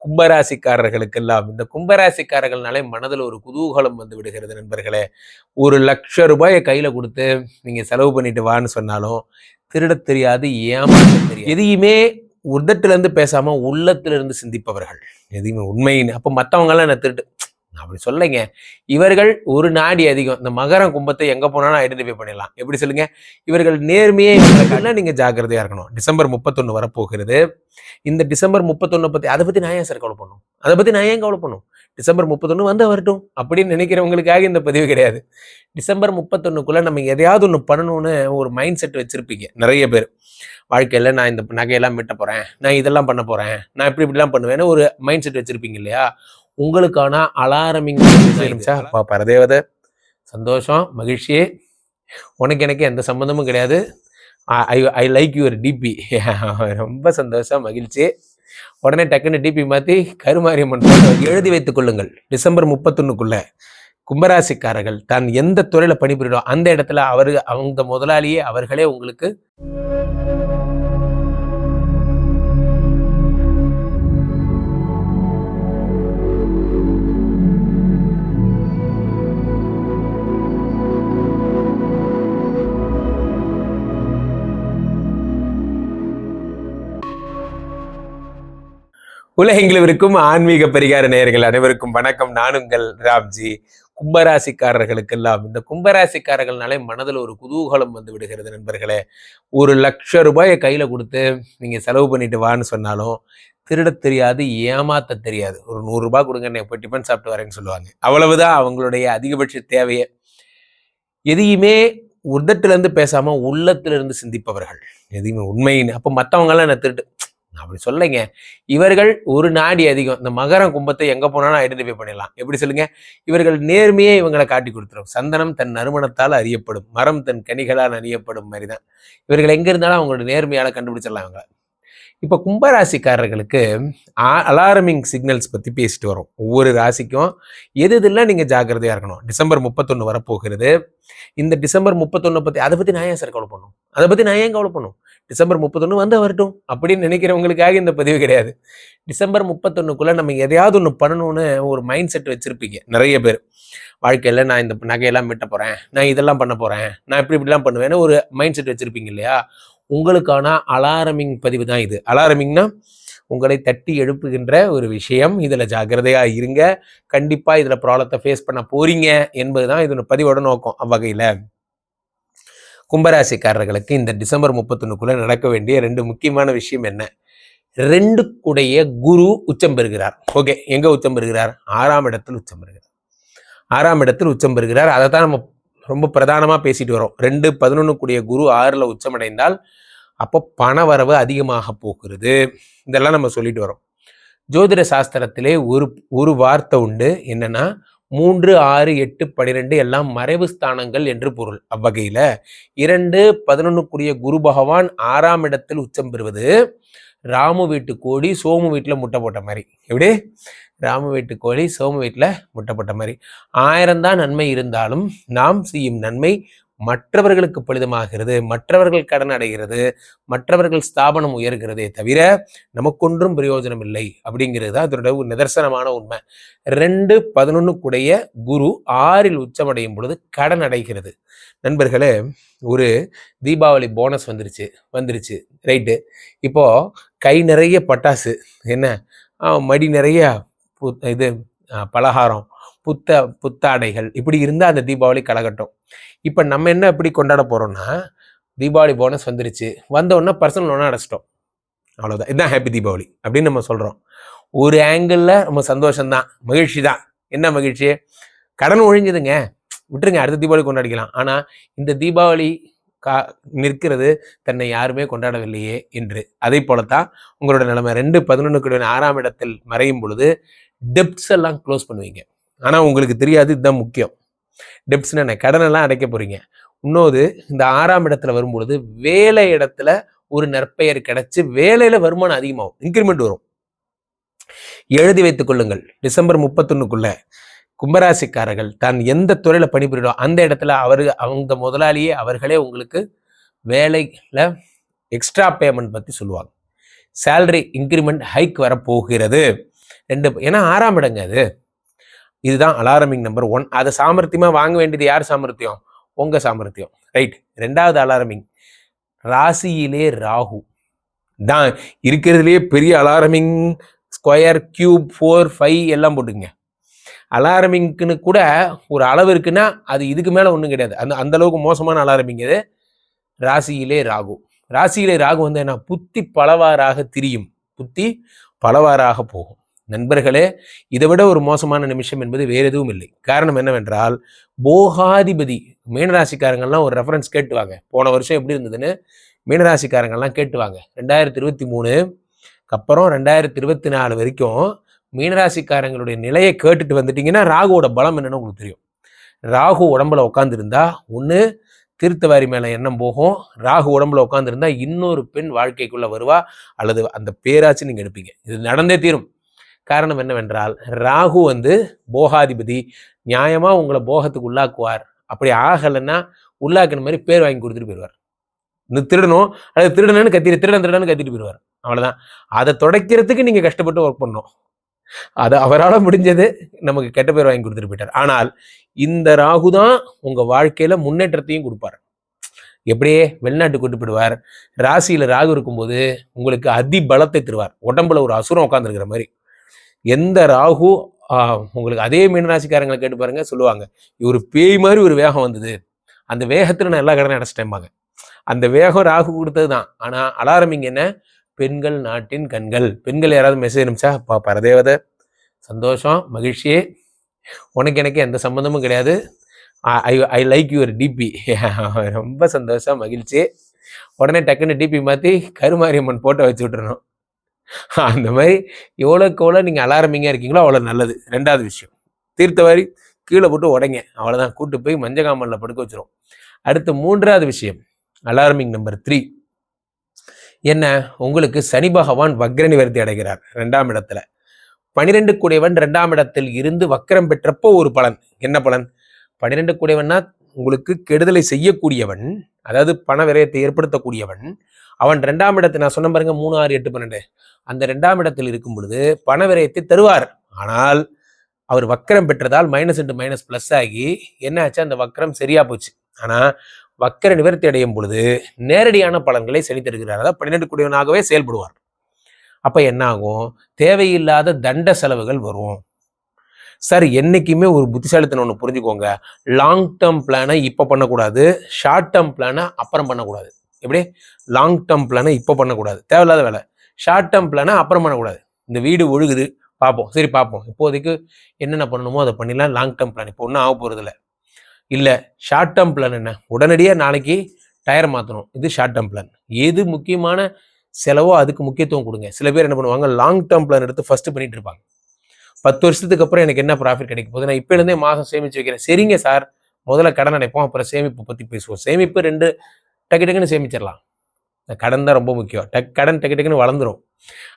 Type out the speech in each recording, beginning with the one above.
கும்பராசிக்காரர்களுக்கெல்லாம். இந்த கும்பராசிக்காரர்கள்னாலே மனதில் ஒரு குதூகலம் வந்து விடுகிறது நண்பர்களே. ஒரு லட்ச ரூபாயை கையில கொடுத்து நீங்க செலவு பண்ணிட்டு வான்னு சொன்னாலும் திருடத் தெரியாது ஏமாற்ற தெரியாது. எதையுமே உதட்டிலேருந்து இருந்து பேசாம உள்ளத்துல இருந்து சிந்திப்பவர்கள். எதையுமே உண்மைன்னு அப்போ மற்றவங்களாம் என்ன திருட்டு அப்படி சொல்லுங்க இவர்கள் ஒரு நாடி அதிகம். இந்த மகரம் கும்பத்தை எங்க போனாலும் ஐடென்டிஃபை பண்ணிடலாம். எப்படி சொல்லுங்க? இவர்கள் நேர்மையே நீங்க ஜாக்கிரதையா இருக்கணும். டிசம்பர் முப்பத்தொன்னு வரப்போகிறது. இந்த டிசம்பர் முப்பத்தொன்னு பத்தி அதை பத்தி நான் ஏன் சார் கவலை பண்ணும் அதை பத்தி நான் ஏன் கவலை பண்ணும் டிசம்பர் முப்பத்தொன்னு வந்து வரட்டும். அப்படின்னு நினைக்கிறவங்களுக்காக இந்த பதிவு கிடையாது. டிசம்பர் முப்பத்தொன்னுக்குள்ள நம்ம எதையாவது ஒன்று பண்ணணும்னு ஒரு மைண்ட் செட் வச்சிருப்பீங்க. நிறைய பேர். வாழ்க்கையில் நான் இந்த நகையெல்லாம் மீட்ட போகிறேன் நான் இதெல்லாம் பண்ண போகிறேன் நான் இப்படி இப்படிலாம் பண்ணுவேன்னு ஒரு மைண்ட் செட் வச்சுருப்பீங்க இல்லையா? உங்களுக்கான அலாரமிங் பரதேவதை. சந்தோஷம் மகிழ்ச்சி உனக்கு எனக்கு எந்த சம்மந்தமும் கிடையாது. I I like your DP ரொம்ப சந்தோஷம் மகிழ்ச்சி. உடனே டக்குன்னு டிபி மாற்றி கருமாரியம்மன் எழுதி வைத்துக் கொள்ளுங்கள். டிசம்பர் முப்பத்தொன்னுக்குள்ள கும்பராசிக்காரர்கள் தான் எந்த துறையில பணிபுரியும் அந்த இடத்துல அவர் அவங்க முதலாளியே அவர்களே உங்களுக்கு உலகெங்கிலும் இருக்கும் ஆன்மீக பரிகார நேயர்கள் அனைவருக்கும் வணக்கம். நான் உங்கள் ராம்ஜி. கும்பராசிக்காரர்களுக்கெல்லாம் இந்த கும்பராசிக்காரர்கள்னாலே மனதில் ஒரு குதூகலம் வந்து விடுகிறது நண்பர்களே. ஒரு லட்ச ரூபாயை கையில் கொடுத்து நீங்கள் செலவு பண்ணிட்டு வான்னு சொன்னாலும் திருடத் தெரியாது ஏமாத்த தெரியாது. ஒரு நூறுரூபா கொடுங்க நான் இப்போ டிஃபன் சாப்பிட்டு வரேன்னு சொல்லுவாங்க. அவ்வளவுதான் அவங்களுடைய அதிகபட்ச தேவையை. எதையுமே உதட்டிலேருந்து பேசாமல் உள்ளத்திலிருந்து உள்ளத்துல இருந்து சிந்திப்பவர்கள். எதையுமே உண்மைன்னு அப்போ மற்றவங்களாம் என்ன திருட்டு அப்படி சொல்லுங்க இவர்கள் ஒரு நாடி அதிகம். இந்த மகரம் கும்பத்தை எங்க போனாலும் ஐடென்டிஃபை பண்ணிடலாம். எப்படி சொல்லுங்க? இவர்கள் நேர்மையே இவங்களை காட்டி கொடுத்துரும். சந்தனம் தன் நறுமணத்தால் அறியப்படும். மரம் தன் கனிகளால் அறியப்படும் மாதிரி தான் இவர்கள் எங்க இருந்தாலும் அவங்களோட நேர்மையால கண்டுபிடிச்சிடலாம் இவங்க இப்போ கும்பராசிக்காரர்களுக்கு அலாரமிங் சிக்னல்ஸ் பத்தி பேசிட்டு வரோம். ஒவ்வொரு ராசிக்கும் எது இதெல்லாம் நீங்க ஜாக்கிரதையா இருக்கணும்? டிசம்பர் முப்பத்தொன்னு வரப்போகிறது. இந்த டிசம்பர் முப்பத்தொன்னு பத்தி அதை பத்தி நான் ஏன் சார் கவலை பண்ணும் அதை பத்தி நான் ஏன் கவலை பண்ணும் டிசம்பர் முப்பத்தொன்று வந்து வரட்டும் அப்படின்னு நினைக்கிறவங்களுக்காக இந்த பதிவு கிடையாது. டிசம்பர் முப்பத்தொன்னுக்குள்ளே நம்ம எதையாவது ஒன்று பண்ணணும்னு ஒரு மைண்ட் செட் வச்சுருப்பீங்க நிறைய பேர். வாழ்க்கையில் நான் இந்த நகையெல்லாம் மீட்ட போகிறேன் நான் இதெல்லாம் பண்ண போகிறேன் நான் இப்படி இப்படிலாம் பண்ணுவேன்னு ஒரு மைண்ட் செட் வச்சுருப்பீங்க இல்லையா? உங்களுக்கான அலாரமிங் பதிவு தான் இது. அலாரமிங்னா உங்களை தட்டி எழுப்புகின்ற ஒரு விஷயம். இதில் ஜாக்கிரதையாக இருங்க. கண்டிப்பாக இதில் ப்ராப்ளத்தை ஃபேஸ் பண்ண போறீங்க என்பதுதான் இதோட பதிவோட நோக்கம் அவ்வகையில். கும்பராசிக்காரர்களுக்கு இந்த டிசம்பர் முப்பத்தொன்னுக்குள்ள நடக்க வேண்டிய ரெண்டு முக்கியமான விஷயம் என்ன? ரெண்டு கூடைய குரு உச்சம் பெறுகிறார். ஓகே எங்க உச்சம் பெறுகிறார்? ஆறாம் இடத்தில் உச்சம் பெறுகிறார். ஆறாம் இடத்தில் உச்சம் பெறுகிறார். அதை தான் நம்ம ரொம்ப பிரதானமா பேசிட்டு வரோம். ரெண்டு பதினொன்று கூடிய குரு ஆறுல உச்சமடைந்தால் அப்போ பண வரவு அதிகமாக போகிறது. இதெல்லாம் நம்ம சொல்லிட்டு வரோம். ஜோதிட சாஸ்திரத்திலே ஒரு ஒரு வார்த்தை உண்டு. என்னன்னா மூன்று ஆறு எட்டு பனிரெண்டு எல்லாம் மறைவு ஸ்தானங்கள் என்று பொருள். அவ்வகையில் இரண்டு பதினொன்னுக்குரிய குரு பகவான் ஆறாம் இடத்தில் உச்சம் பெறுவது ராமு வீட்டு கோழி சோமு வீட்டில் முட்டை போட்ட மாதிரி. எப்படி? ராமு வீட்டு கோழி சோமு வீட்டில் முட்டை போட்ட மாதிரி. ஆயிரம் தான் நன்மை இருந்தாலும் நாம் செய்யும் நன்மை மற்றவர்களுக்கு பலிதமாகிறது மற்றவர்கள் கடன் அடைகிறது மற்றவர்கள் ஸ்தாபனம் உயர்கிறதே தவிர நமக்கொன்றும் பிரயோஜனம் இல்லை அப்படிங்கிறது தான் அதனுடைய ஒரு நிதர்சனமான உண்மை. ரெண்டு பதினொன்னுக்குடைய குரு ஆறில் உச்சமடையும் பொழுது கடன் அடைகிறது. நண்பர்களே ஒரு தீபாவளி போனஸ் வந்துருச்சு வந்துருச்சு ரைட்டு இப்போது கை நிறைய பட்டாசு என்ன? மடி நிறைய பு இது பலகாரம் புத்த புத்தாடைகள். இப்படி இருந்தால் அந்த தீபாவளி கலகட்டும். இப்போ நம்ம என்ன எப்படி கொண்டாட போகிறோம்னா தீபாவளி போனஸ் வந்துருச்சு. வந்த பர்சனல் லோனை அடைச்சிட்டோம். அவ்வளோதான் இதுதான் ஹாப்பி தீபாவளி அப்படின்னு நம்ம சொல்கிறோம் ஒரு ஆங்கிளில் நம்ம சந்தோஷம்தான். மகிழ்ச்சி தான் என்ன மகிழ்ச்சி? கடன் ஒழிஞ்சுதுங்க. விட்டுருங்க அடுத்த தீபாவளி கொண்டாடிக்கலாம். ஆனால் இந்த தீபாவளி கா நிற்கிறது தன்னை யாருமே கொண்டாடவில்லையே என்று. அதே போலத்தான் உங்களோட நிலைமை. ரெண்டு பதினொன்றுக்கு ஆறாம் இடத்தில் மறையும் பொழுது டெப்ட்ஸ் எல்லாம் க்ளோஸ் பண்ணுவீங்க. ஆனால் உங்களுக்கு தெரியாது இதுதான் முக்கியம். டெப்ட்ஸ்னு என்ன கடனெல்லாம் அடைக்க போகிறீங்க இன்னொரு இந்த ஆறாம் இடத்துல வரும்பொழுது வேலை இடத்துல ஒரு நற்பெயர் கிடைச்சி வேலையில் வருமானம் அதிகமாகும். இன்க்ரிமெண்ட் வரும். எழுதி வைத்துக் கொள்ளுங்கள். டிசம்பர் முப்பத்தொன்னுக்குள்ள கும்பராசிக்காரர்கள் தான் எந்த துறையில் பணிபுரியும் அந்த இடத்துல அவர் அவங்க முதலாளியே அவர்களே உங்களுக்கு வேலையில் எக்ஸ்ட்ரா பேமெண்ட் பற்றி சொல்லுவாங்க. சேலரி இன்க்ரிமெண்ட் ஹைக் வரப்போகிறது. ரெண்டு ஏன்னா ஆறாம் இடங்க அது. இதுதான் அலாரமிங் நம்பர் ஒன் அதை சாமர்த்தியமாக வாங்க வேண்டியது யார் சாமர்த்தியம்? உங்கள் சாமர்த்தியம். ரைட் ரெண்டாவது அலாரமிங் ராசியிலே ராகு. தான் இருக்கிறதுலே பெரிய alarming square cube four five எல்லாம் போட்டுங்க அலாரமிங்க்குன்னு கூட ஒரு அளவு இருக்குன்னா அது இதுக்கு மேலே ஒன்றும் கிடையாது. அந்த அந்தளவுக்கு மோசமான அலாரமிங் இது ராசியிலே ராகு. ராசியிலே ராகு வந்து என்ன? புத்தி பலவாறாக திரியும். புத்தி பலவாறாக போகும். நண்பர்களே இதை விட ஒரு மோசமான நிமிஷம் என்பது வேறு எதுவும் இல்லை. காரணம் என்னவென்றால் போகாதிபதி மீனராசிக்காரங்கள்லாம் ஒரு ரெஃபரன்ஸ் கேட்டுவாங்க. போன வருஷம் எப்படி இருந்ததுன்னு மீனராசிக்காரங்கள்லாம் கேட்டுவாங்க. ரெண்டாயிரத்தி இருபத்தி மூணு அப்புறம் ரெண்டாயிரத்தி இருபத்தி நாலு வரைக்கும் மீனராசிக்காரங்களுடைய நிலையை கேட்டுட்டு வந்துட்டீங்கன்னா ராகுவோட பலம் என்னன்னு உங்களுக்கு தெரியும். ராகு உடம்புல உட்காந்துருந்தா ஒன்று தீர்த்தவாரி மேலே எண்ணம் போகும். ராகு உடம்புல உட்காந்துருந்தா இன்னொரு பெண் வாழ்க்கைக்குள்ளே வருவா. அல்லது அந்த பேராச்சு நீங்கள் எடுப்பீங்க. இது நடந்தே தீரும். காரணம் என்னவென்றால் ராகு வந்து போகாதிபதி நியாயமாக உங்களை போகத்துக்கு உள்ளாக்குவார். அப்படி ஆகலைன்னா உள்ளாக்குன மாதிரி பேர் வாங்கி கொடுத்துட்டு போயிடுவார். இந்த திருடணும் அல்லது திருடனு கத்திட்டு திருடன் திருடன்னு கத்திட்டு போயிடுவார். அவ்வளோதான் அதை தொடக்கிறதுக்கு நீங்கள் கஷ்டப்பட்டு ஒர்க் பண்ணணும். அது அவரால் முடிஞ்சது நமக்கு கெட்ட பேர் வாங்கி கொடுத்துட்டு போயிட்டார். ஆனால் இந்த ராகு தான் உங்கள் வாழ்க்கையில் முன்னேற்றத்தையும் கொடுப்பார். எப்படியே வெளிநாட்டு கூட்டு போயிடுவார். ராசியில் ராகு இருக்கும்போது உங்களுக்கு அதி பலத்தை தருவார். உடம்புல ஒரு அசுரம் உட்காந்துருக்கிற மாதிரி. எந்த ராகு உங்களுக்கு அதே மீனராசிக்காரங்களை கேட்டு பாருங்க சொல்லுவாங்க ஒரு பேய் மாதிரி ஒரு வேகம் வந்தது. அந்த வேகத்தில் நான் எல்லா கடனையும் அடைச்சிட்டேன்பாங்க. அந்த வேகம் ராகு கொடுத்தது தான். ஆனால் அலாரமிங் என்ன? பெண்கள் நாட்டின் கண்கள். பெண்கள் யாராவது மெசேஜ் அனுப்பிச்சா அப்பா பரதேவதை சந்தோஷம் மகிழ்ச்சி உனக்கு எனக்கு எந்த சம்மந்தமும் கிடையாது. I I like your DP ரொம்ப சந்தோஷம் மகிழ்ச்சி. உடனே டக்குன்னு டிபி மாற்றி கருமாரியம்மன் போட்டோ வச்சு விட்டுறணும். அந்த மாதிரி எவ்வளோக்கு எவ்வளோ நீங்கள் அலாரமிங்காக இருக்கீங்களோ அவ்வளோ நல்லது. ரெண்டாவது விஷயம் தீர்த்தவாரி கீழே போட்டு உடைங்க. அவ்வளோதான் கூட்டு போய் மஞ்சகாமலில் படுக்க வச்சிரும். அடுத்து மூன்றாவது விஷயம் அலாரமிங் நம்பர் த்ரீ. என்ன? உங்களுக்கு சனி பகவான் வக்ர நிவர்த்தி அடைகிறார் ரெண்டாம் இடத்துல. பனிரெண்டு குடைவன் ரெண்டாம் இடத்தில் இருந்து வக்கரம் பெற்றப்போ ஒரு பலன். என்ன பலன்? பனிரெண்டு குடைவன்னா உங்களுக்கு கெடுதலை செய்யக்கூடியவன் அதாவது பண விரயத்தை ஏற்படுத்தக்கூடியவன் அவன் ரெண்டாம் இடத்தை நான் சொன்ன பாருங்க மூணு ஆறு எட்டு பன்னெண்டு. அந்த ரெண்டாம் இடத்தில் இருக்கும் பொழுது பண விரயத்தை தருவார். ஆனால் அவர் வக்கரம் பெற்றதால் மைனஸ் இன்ட்டு மைனஸ் ப்ளஸ் ஆகி என்ன ஆச்சு? அந்த வக்கரம் சரியா போச்சு. ஆனால் வக்கர நிவர்த்தி அடையும் பொழுது நேரடியான பலன்களை சனி அதாவது பன்னிரெண்டு குடியவனாகவே செயல்படுவார். அப்போ என்ன ஆகும்? தேவையில்லாத தண்ட செலவுகள் வரும். சார் என்றைக்குமே ஒரு புத்திசாலித்தனம் ஒன்று புரிஞ்சுக்கோங்க. லாங் டேர்ம் பிளானை இப்போ பண்ணக்கூடாது. ஷார்ட் டேர்ம் பிளானை அப்புறம் பண்ணக்கூடாது. எப்படி? லாங் டேர்ம் பிளானை இப்போ பண்ணக்கூடாது. தேவையில்லாத வேலை. ஷார்ட் டேர்ம் பிளானை அப்புறம் பண்ணக்கூடாது. இந்த வீடு ஒழுகுது. பார்ப்போம். சரி பார்ப்போம். இப்போதைக்கு என்னென்ன பண்ணணுமோ அதை பண்ணிடலாம். லாங் டேர்ம் பிளான் இப்போ ஒன்றும் ஆக போகிறதில்ல இல்லை ஷார்ட் டேர்ம் பிளான் என்ன? உடனடியாக நாளைக்கு டயர் மாற்றணும் இது ஷார்ட் டேர்ம் பிளான் எது முக்கியமான செலவோ அதுக்கு முக்கியத்துவம் கொடுங்க. சில பேர் என்ன பண்ணுவாங்க? லாங் டேர்ம் பிளான் எடுத்து ஃபஸ்ட்டு பண்ணிட்டு இருப்பாங்க. பத்து வருஷத்துக்கு அப்புறம் எனக்கு என்ன ப்ராஃபிட் கிடைக்க போகுது? நான் இப்போ இருந்தே மாதம் சேமிச்சு வைக்கிறேன். சரிங்க சார் முதல்ல கடன் அடைப்போம். அப்புறம் சேமிப்பு பற்றி பேசுவோம். சேமிப்பு ரெண்டு டக்கு டக்குன்னு சேமிச்சிடலாம். இந்த கடன் தான் ரொம்ப முக்கியம். டக் கடன் டக்கு டக்குன்னு வளர்ந்துரும்.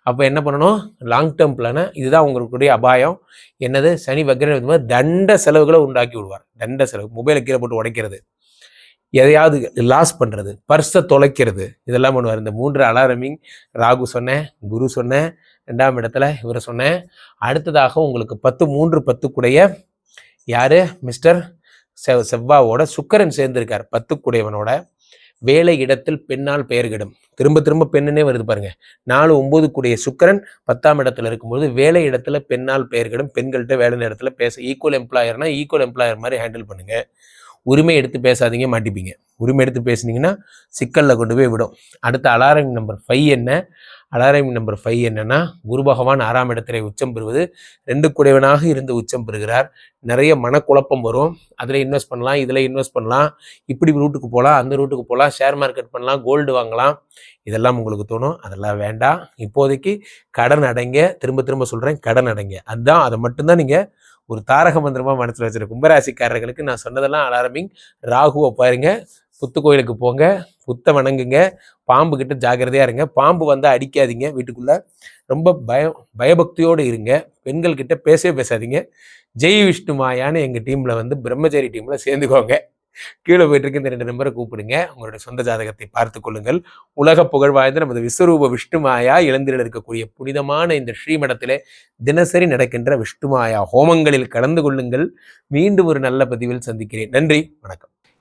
அப்போ என்ன பண்ணணும்? லாங் டேர்ம் பிளானை இதுதான் உங்களுடைய அபாயம். என்னது? சனி வக்ர மாதிரி தண்ட செலவுகளை உண்டாக்கி விடுவார். தண்ட செலவு. மொபைலை கீழே போட்டு உடைக்கிறது. எதையாவது லாஸ் பண்ணுறது பர்ஸை தொலைக்கிறது. இதெல்லாம் பண்ணுவார். இந்த மூன்று அலாரமிங் ராகு சொன்னேன் குரு சொன்னேன் ரெண்டாம் இடத்துல இவரை சொன்னேன். அடுத்ததாக உங்களுக்கு பத்து மூன்று பத்துக்குடைய யார்? மிஸ்டர் செவ் செவ்வாவோட சுக்கரன் சேர்ந்திருக்கார். பத்துக்குடையவனோட வேலை இடத்தில் பெண்ணால் பெயர் கெடும். திரும்ப திரும்ப பெண்ணுனே வருது பாருங்க. நாலு ஒன்பது கூடிய சுக்கரன் பத்தாம் இடத்துல இருக்கும்போது வேலை இடத்துல பெண்ணால் பெயர் கெடும். பெண்கள்கிட்ட வேலை நேரத்தில் பேச ஈக்குவல் எம்ப்ளாயர்னா ஈக்குவல் எம்ப்ளாயர் மாதிரி ஹேண்டில் பண்ணுங்க. உரிமை எடுத்து பேசாதீங்க மாட்டிப்பீங்க. உரிமை எடுத்து பேசுனீங்கன்னா சிக்கலில் கொண்டு போய் விடும். அடுத்த அலாரம் நம்பர் ஃபைவ் என்ன? அலாரம் நம்பர் ஃபைவ் என்னன்னா குரு பகவான் ஆறாம் இடத்திலே உச்சம் பெறுவது. ரெண்டு குடைவனாக இருந்து உச்சம் பெறுகிறார். நிறைய மனக்குழப்பம் வரும். அதில் இன்வெஸ்ட் பண்ணலாம் இதில் இன்வெஸ்ட் பண்ணலாம். இப்படி ரூட்டுக்கு போகலாம் அந்த ரூட்டுக்கு போகலாம். ஷேர் மார்க்கெட் பண்ணலாம் கோல்டு வாங்கலாம். இதெல்லாம் உங்களுக்கு தோணும். அதெல்லாம் வேண்டாம். இப்போதைக்கு கடன் அடைங்க. திரும்ப திரும்ப சொல்கிறேன் கடன் அடைங்க. அதுதான் அதை மட்டும்தான் நீங்கள் ஒரு தாரக மந்திரமாக மனசில் வச்சிருக்க. கும்பராசிக்காரர்களுக்கு நான் சொன்னதெல்லாம் அலாரமிங் ராகுவை பாருங்கள் புத்து கோயிலுக்கு போங்க புத்தை வணங்குங்க பாம்பு கிட்ட ஜாக்கிரதையா இருங்க. பாம்பு வந்தா அடிக்காதீங்க வீட்டுக்குள்ள. ரொம்ப பயம் பயபக்தியோடு இருங்க. பெண்கள் கிட்ட பேசவே பேசாதீங்க. ஜெய் விஷ்ணு மாயான்னு எங்க டீம்ல வந்து பிரம்மச்சேரி டீம்ல சேர்ந்துக்கோங்க. கீழே போயிட்டு இருக்க இந்த ரெண்டு நம்பரை கூப்பிடுங்க. உங்களுடைய சொந்த ஜாதகத்தை பார்த்து கொள்ளுங்கள். உலக புகழ் வாய்ந்த நமது விஸ்வரூப விஷ்ணுமாயா இளந்திரில் இருக்கக்கூடிய புனிதமான இந்த ஸ்ரீமடத்திலே தினசரி நடக்கின்ற விஷ்ணுமாயா ஹோமங்களில் கலந்து கொள்ளுங்கள். மீண்டும் ஒரு நல்ல பதிவில் சந்திக்கிறேன். நன்றி வணக்கம்.